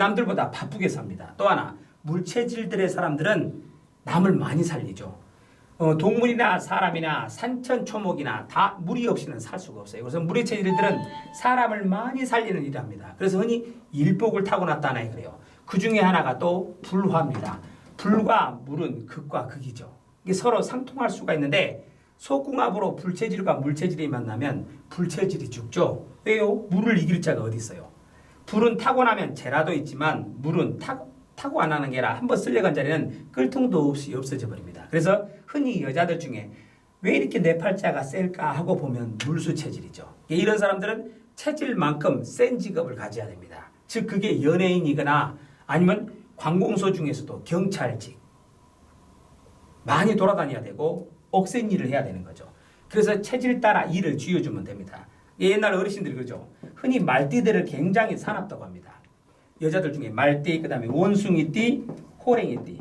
남들보다 바쁘게 삽니다. 또 하나 물체질들의 사람들은 남을 많이 살리죠. 어, 동물이나 사람이나 산천 초목이나 다 물이 없이는 살 수가 없어요. 그래서 물의 체질들은 사람을 많이 살리는 일을 합니다. 그래서 흔히 일복을 타고났다나 그래요. 그 중에 하나가 또 불화입니다. 불과 물은 극과 극이죠. 이게 서로 상통할 수가 있는데 소궁합으로 불체질과 물체질이 만나면 불체질이 죽죠. 왜요? 물을 이길 자가 어디 있어요? 불은 타고나면 재라도 있지만 물은 타, 타고 안 하는 게라 한 번 쓸려간 자리는 끌통도 없이 없어져 버립니다. 그래서 흔히 여자들 중에 왜 이렇게 내 팔자가 셀까 하고 보면 물수 체질이죠. 이런 사람들은 체질만큼 센 직업을 가져야 됩니다. 즉 그게 연예인이거나 아니면 관공서 중에서도 경찰직 많이 돌아다녀야 되고 억센 일을 해야 되는 거죠. 그래서 체질 따라 일을 쥐어주면 됩니다. 옛날 어르신들이 그러죠. 흔히 말띠들을 굉장히 사납다고 합니다. 여자들 중에 말띠, 그 다음에 원숭이띠, 호랭이띠.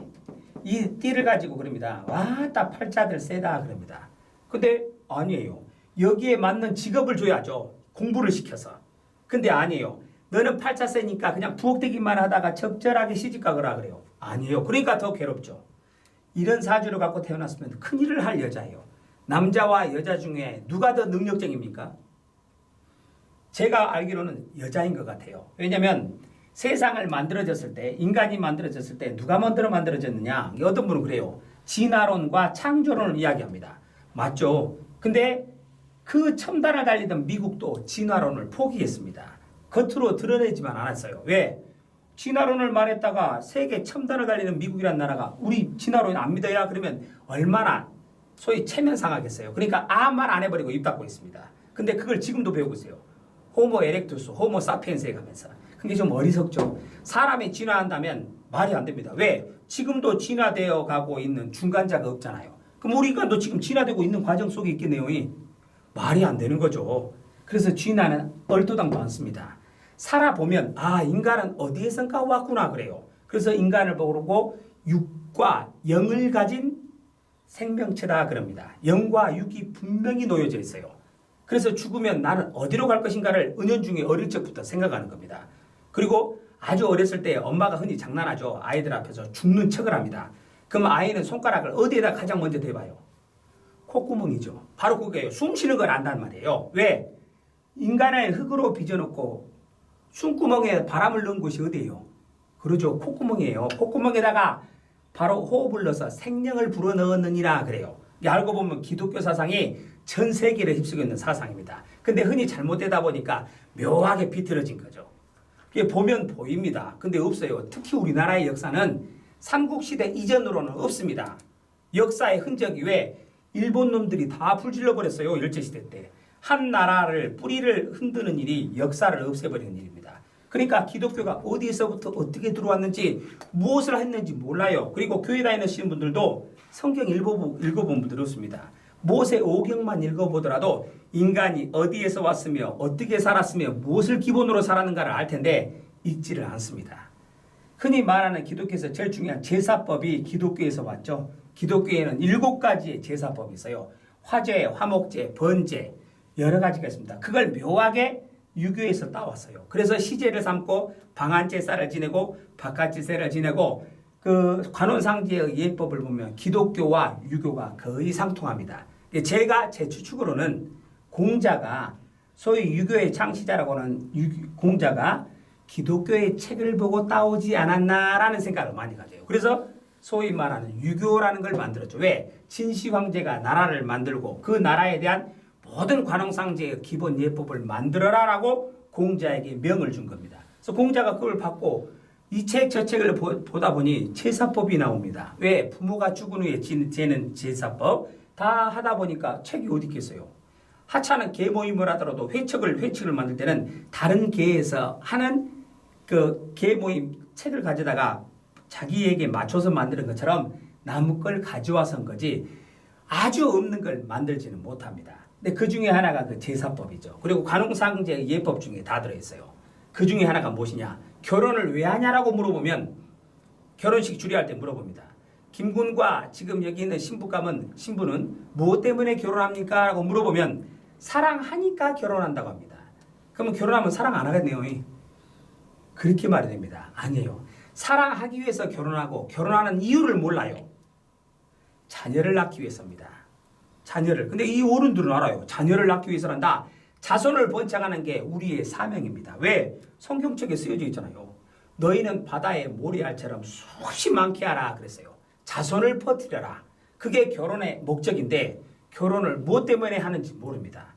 이 띠를 가지고 그럽니다. 와, 딱 팔자들 세다 그럽니다. 근데 아니에요. 여기에 맞는 직업을 줘야죠. 공부를 시켜서. 근데 아니에요. 너는 팔자 세니까 그냥 부엌대기만 하다가 적절하게 시집가 거라 그래요. 아니에요. 그러니까 더 괴롭죠. 이런 사주를 갖고 태어났으면 큰일을 할 여자예요. 남자와 여자 중에 누가 더 능력적입니까? 제가 알기로는 여자인 것 같아요. 왜냐하면 세상을 만들어졌을 때 인간이 만들어졌을 때 누가 먼저 만들어졌느냐 어떤 분은 그래요. 진화론과 창조론을 이야기합니다. 맞죠? 근데 그 첨단을 달리던 미국도 진화론을 포기했습니다. 겉으로 드러내지만 않았어요. 왜? 진화론을 말했다가 세계 첨단을 달리는 미국이란 나라가 우리 진화론 안 믿어야 그러면 얼마나 소위 체면 상하겠어요. 그러니까 아무 말 안 해버리고 입 닫고 있습니다. 근데 그걸 지금도 배우고 있어요. 호모 에렉투스, 호모 사피엔스에 가면서. 그게 좀 어리석죠. 사람이 진화한다면 말이 안 됩니다. 왜? 지금도 진화되어 가고 있는 중간자가 없잖아요. 그럼 우리 인간도 지금 진화되고 있는 과정 속에 있겠네요. 이. 말이 안 되는 거죠. 그래서 진화는 얼토당도 않습니다. 살아보면 아 인간은 어디에선가 왔구나 그래요. 그래서 인간을 보고 육과 영을 가진 생명체다 그럽니다. 영과 육이 분명히 놓여져 있어요. 그래서 죽으면 나는 어디로 갈 것인가를 은연중에 어릴 적부터 생각하는 겁니다. 그리고 아주 어렸을 때 엄마가 흔히 장난하죠. 아이들 앞에서 죽는 척을 합니다. 그럼 아이는 손가락을 어디에다 가장 먼저 대봐요? 콧구멍이죠. 바로 그게요. 숨 쉬는 걸 안단 말이에요. 왜? 인간을 흙으로 빚어놓고 숨구멍에 바람을 넣은 곳이 어디예요? 그러죠. 콧구멍이에요. 콧구멍에다가 바로 호흡을 넣어서 생명을 불어넣었느니라 그래요. 알고 보면 기독교 사상이 전 세계를 휩쓰고 있는 사상입니다. 근데 흔히 잘못되다 보니까 묘하게 비틀어진 거죠. 이게 보면 보입니다. 근데 없어요. 특히 우리나라의 역사는 삼국시대 이전으로는 없습니다. 역사의 흔적이 왜 일본 놈들이 다 불질러 버렸어요. 일제시대 때. 한 나라를 뿌리를 흔드는 일이 역사를 없애버리는 일입니다. 그러니까 기독교가 어디에서부터 어떻게 들어왔는지 무엇을 했는지 몰라요. 그리고 교회 다니시는 분들도 성경 읽어보, 읽어본 분들 없습니다. 모세 오경만 읽어보더라도 인간이 어디에서 왔으며 어떻게 살았으며 무엇을 기본으로 살았는가를 알 텐데 읽지를 않습니다. 흔히 말하는 기독교에서 제일 중요한 제사법이 기독교에서 왔죠. 기독교에는 일곱 가지의 제사법이 있어요. 화제, 화목제, 번제 여러 가지가 있습니다. 그걸 묘하게 유교에서 따왔어요. 그래서 시제를 삼고 방한제사를 지내고 바깥제사를 지내고 그 관원상제의 예법을 보면 기독교와 유교가 거의 상통합니다. 제가 제 추측으로는 공자가 소위 유교의 창시자라고는 유- 공자가 기독교의 책을 보고 따오지 않았나라는 생각을 많이 가져요. 그래서 소위 말하는 유교라는 걸 만들었죠. 왜? 진시 황제가 나라를 만들고 그 나라에 대한 모든 관원상제의 기본 예법을 만들어라라고 공자에게 명을 준 겁니다. 그래서 공자가 그걸 받고 이 책 저 책을 보- 보다 보니 제사법이 나옵니다. 왜? 부모가 죽은 후에 지- 재는 제사법 다 하다 보니까 책이 어디 있겠어요? 하찮은 개 모임을 하더라도 회책을 회칙을 만들 때는 다른 개에서 하는 그 개 모임 책을 가져다가 자기에게 맞춰서 만드는 것처럼 나무 걸 가져와서 한 거지 아주 없는 걸 만들지는 못합니다. 근데 그 중에 하나가 그 제사법이죠. 그리고 관홍상제 예법 중에 다 들어있어요. 그 중에 하나가 무엇이냐? 결혼을 왜 하냐라고 물어보면 결혼식 주례할 때 물어봅니다. 김군과 지금 여기 있는 신부감은 신부는 무엇 때문에 결혼합니까? 라고 물어보면 사랑하니까 결혼한다고 합니다. 그러면 결혼하면 사랑 안 하겠네요. 그렇게 말이 됩니다. 아니에요. 사랑하기 위해서 결혼하고 결혼하는 이유를 몰라요. 자녀를 낳기 위해서입니다. 자녀를. 근데 이 어른들은 알아요. 자녀를 낳기 위해서란다. 자손을 번창하는 게 우리의 사명입니다. 왜? 성경책에 쓰여져 있잖아요. 너희는 바다의 모래알처럼 수없이 많게 하라 그랬어요. 자손을 퍼뜨려라. 그게 결혼의 목적인데 결혼을 무엇 때문에 하는지 모릅니다.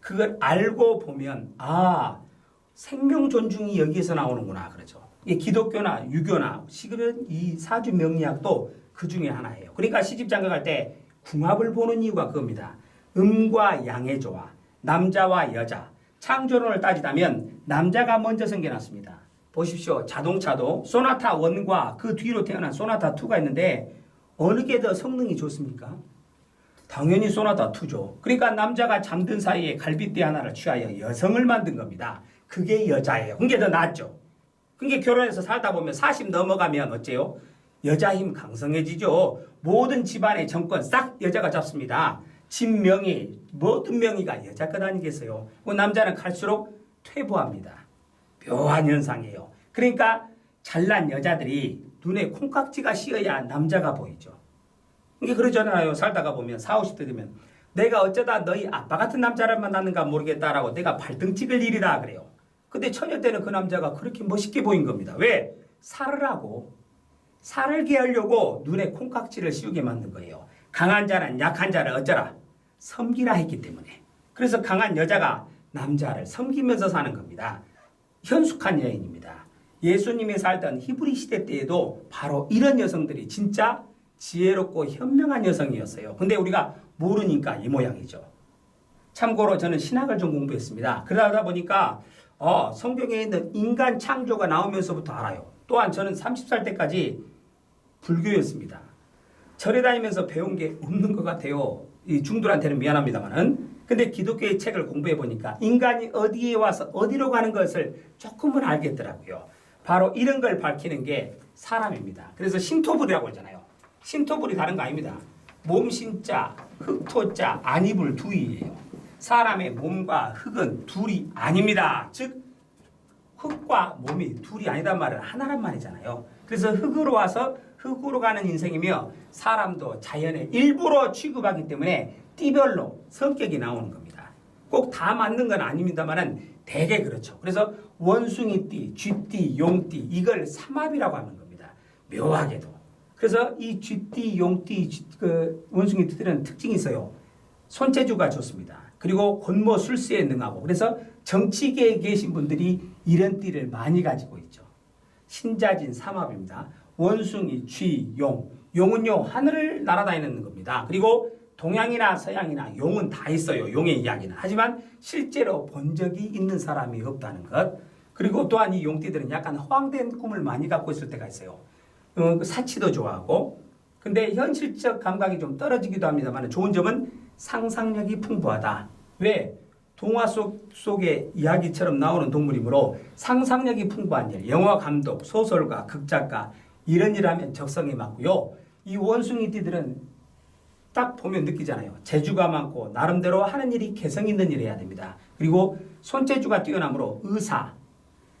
그걸 알고 보면 아 생명 존중이 여기에서 나오는구나 그러죠. 이 기독교나 유교나 시급은 이 사주 명리학도 그 중에 하나예요. 그러니까 시집 장가 갈 때 궁합을 보는 이유가 그겁니다. 음과 양의 조화, 남자와 여자, 창조론을 따지다면 남자가 먼저 생겨났습니다. 보십시오. 자동차도 소나타 1과 그 뒤로 태어난 소나타 2가 있는데 어느 게 더 성능이 좋습니까? 당연히 소나타 2죠. 그러니까 남자가 잠든 사이에 갈빗대 하나를 취하여 여성을 만든 겁니다. 그게 여자예요. 그게 더 낫죠. 그게 결혼해서 살다 보면 40 넘어가면 어째요? 여자 힘 강성해지죠. 모든 집안의 정권 싹 여자가 잡습니다. 집 명의 모든 명의가 여자 것 아니겠어요? 그 남자는 갈수록 퇴보합니다. 묘한 현상이에요. 그러니까 잘난 여자들이 눈에 콩깍지가 씌어야 남자가 보이죠. 이게 그러잖아요. 살다가 보면 4, 50대 되면 내가 어쩌다 너희 아빠 같은 남자를 만났는가 모르겠다라고 내가 발등 찍을 일이다 그래요. 근데 처녀 때는 그 남자가 그렇게 멋있게 보인 겁니다. 왜? 살을 하고 살을 게하려고 눈에 콩깍지를 씌우게 만든 거예요. 강한 자는 약한 자를 어쩌라 섬기라 했기 때문에. 그래서 강한 여자가 남자를 섬기면서 사는 겁니다. 현숙한 여인입니다. 예수님이 살던 히브리 시대 때에도 바로 이런 여성들이 진짜 지혜롭고 현명한 여성이었어요. 근데 우리가 모르니까 이 모양이죠. 참고로 저는 신학을 좀 공부했습니다. 그러다 보니까 어, 성경에 있는 인간 창조가 나오면서부터 알아요. 또한 저는 30살 때까지 불교였습니다. 절에 다니면서 배운 게 없는 것 같아요. 이 중들한테는 미안합니다만은. 근데 기독교의 책을 공부해 보니까 인간이 어디에 와서 어디로 가는 것을 조금은 알겠더라고요. 바로 이런 걸 밝히는 게 사람입니다. 그래서 신토불이라고 하잖아요. 신토불이 다른 거 아닙니다. 몸 신자, 흙토자, 안이불 두이예요. 사람의 몸과 흙은 둘이 아닙니다. 즉 흙과 몸이 둘이 아니단 말은 하나란 말이잖아요. 그래서 흙으로 와서 흙으로 가는 인생이며 사람도 자연의 일부로 취급하기 때문에 띠별로 성격이 나오는 겁니다. 꼭 다 맞는 건 아닙니다만은 대개 그렇죠. 그래서 원숭이 띠, 쥐띠, 용띠 이걸 삼합이라고 하는 겁니다. 묘하게도. 그래서 이 쥐띠, 용띠, 쥐- 그 원숭이 띠들은 특징이 있어요. 손재주가 좋습니다. 그리고 권모 술수에 능하고 그래서 정치계에 계신 분들이 이런 띠를 많이 가지고 있죠. 신자진 삼합입니다. 원숭이, 쥐, 용. 용은요 하늘을 날아다니는 겁니다. 그리고 동양이나 서양이나 용은 다 있어요. 용의 이야기는. 하지만 실제로 본 적이 있는 사람이 없다는 것. 그리고 또한 이 용띠들은 약간 허황된 꿈을 많이 갖고 있을 때가 있어요. 어, 그 사치도 좋아하고. 근데 현실적 감각이 좀 떨어지기도 합니다만 좋은 점은 상상력이 풍부하다. 왜? 동화 속, 속의 이야기처럼 나오는 동물이므로 상상력이 풍부한 일, 영화 감독, 소설가, 극작가 이런 일 하면 적성에 맞고요. 이 원숭이 띠들은 딱 보면 느끼잖아요. 재주가 많고 나름대로 하는 일이 개성 있는 일을 해야 됩니다. 그리고 손재주가 뛰어나므로 의사,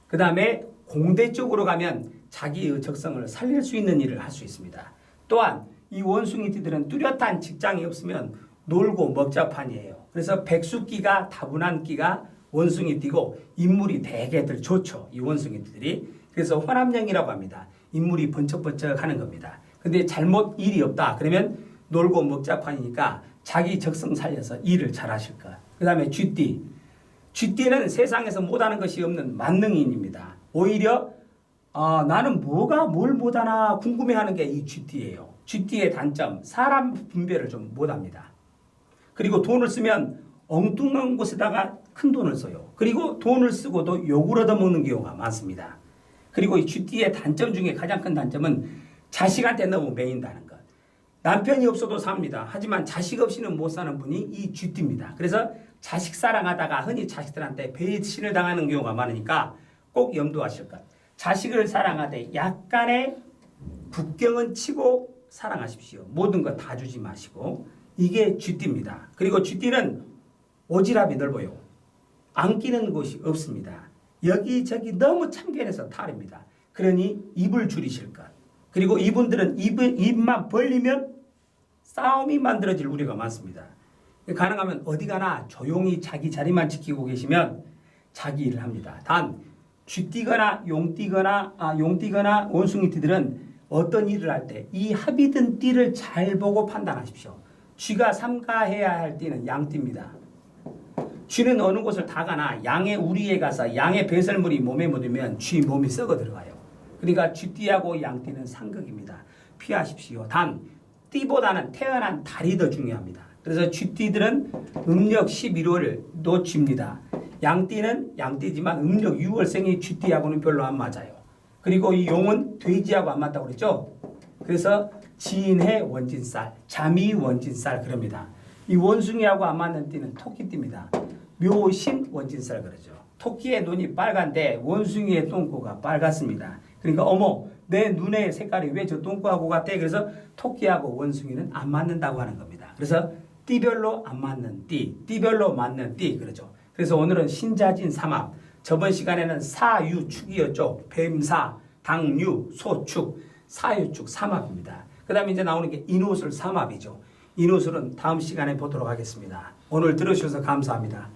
그 다음에 공대 쪽으로 가면 자기의 적성을 살릴 수 있는 일을 할 수 있습니다. 또한 이 원숭이 띠들은 뚜렷한 직장이 없으면 놀고 먹자판이에요. 그래서 백수끼가 다분한 끼가 원숭이 띠고 인물이 대개들 좋죠. 이 원숭이 띠들이. 그래서 화남령이라고 합니다. 인물이 번쩍번쩍 하는 겁니다. 근데 잘못 일이 없다. 그러면 놀고 먹자 판이니까 자기 적성 살려서 일을 잘 하실 것. 그 다음에 쥐띠. 쥐띠는 세상에서 못하는 것이 없는 만능인입니다. 오히려 아, 나는 뭐가 뭘 못하나 궁금해하는 게 이 쥐띠예요. 쥐띠의 단점, 사람 분별을 좀 못합니다. 그리고 돈을 쓰면 엉뚱한 곳에다가 큰 돈을 써요. 그리고 돈을 쓰고도 욕을 얻어먹는 경우가 많습니다. 그리고 이 쥐띠의 단점 중에 가장 큰 단점은 자식한테 너무 매인다는 것. 남편이 없어도 삽니다. 하지만 자식 없이는 못 사는 분이 이 쥐띠입니다. 그래서 자식 사랑하다가 흔히 자식들한테 배신을 당하는 경우가 많으니까 꼭 염두하실 것. 자식을 사랑하되 약간의 국경은 치고 사랑하십시오. 모든 것다 주지 마시고 이게 쥐띠입니다. 그리고 쥐띠는 오지랖이 넓어요. 안 끼는 곳이 없습니다. 여기저기 너무 참견해서 탈입니다. 그러니 입을 줄이실 것. 그리고 이분들은 입, 입만 벌리면 싸움이 만들어질 우려가 많습니다. 가능하면 어디 가나 조용히 자기 자리만 지키고 계시면 자기 일을 합니다. 단 쥐띠거나 용띠거나 아, 용띠거나 원숭이띠들은 어떤 일을 할 때 이 합이 든 띠를 잘 보고 판단하십시오. 쥐가 삼가해야 할 띠는 양띠입니다. 쥐는 어느 곳을 다 가나 양의 우리에 가서 양의 배설물이 몸에 묻으면 쥐 몸이 썩어 들어가요. 그러니까 쥐띠하고 양띠는 상극입니다. 피하십시오. 단 띠보다는 태어난 달이 더 중요합니다. 그래서 쥐띠들은 음력 11월 노쥐입니다. 양띠는 양띠지만 음력 6월생이 쥐띠하고는 별로 안 맞아요. 그리고 이 용은 돼지하고 안 맞다고 그랬죠. 그래서 지인해 원진살, 잠이 원진살 그럽니다. 이 원숭이하고 안 맞는 띠는 토끼띠입니다. 묘신 원진살 그러죠. 토끼의 눈이 빨간데 원숭이의 똥꼬가 빨갛습니다. 그러니까 어머 내 눈의 색깔이 왜 저 똥꼬하고 같대? 그래서 토끼하고 원숭이는 안 맞는다고 하는 겁니다. 그래서 띠별로 안 맞는 띠, 띠별로 맞는 띠 그러죠. 그래서 오늘은 신자진 삼합. 저번 시간에는 사유축이었죠. 뱀사, 당유, 소축, 사유축 삼합입니다. 그 다음에 이제 나오는 게 인호술 삼합이죠. 인호술은 다음 시간에 보도록 하겠습니다. 오늘 들으셔서 감사합니다.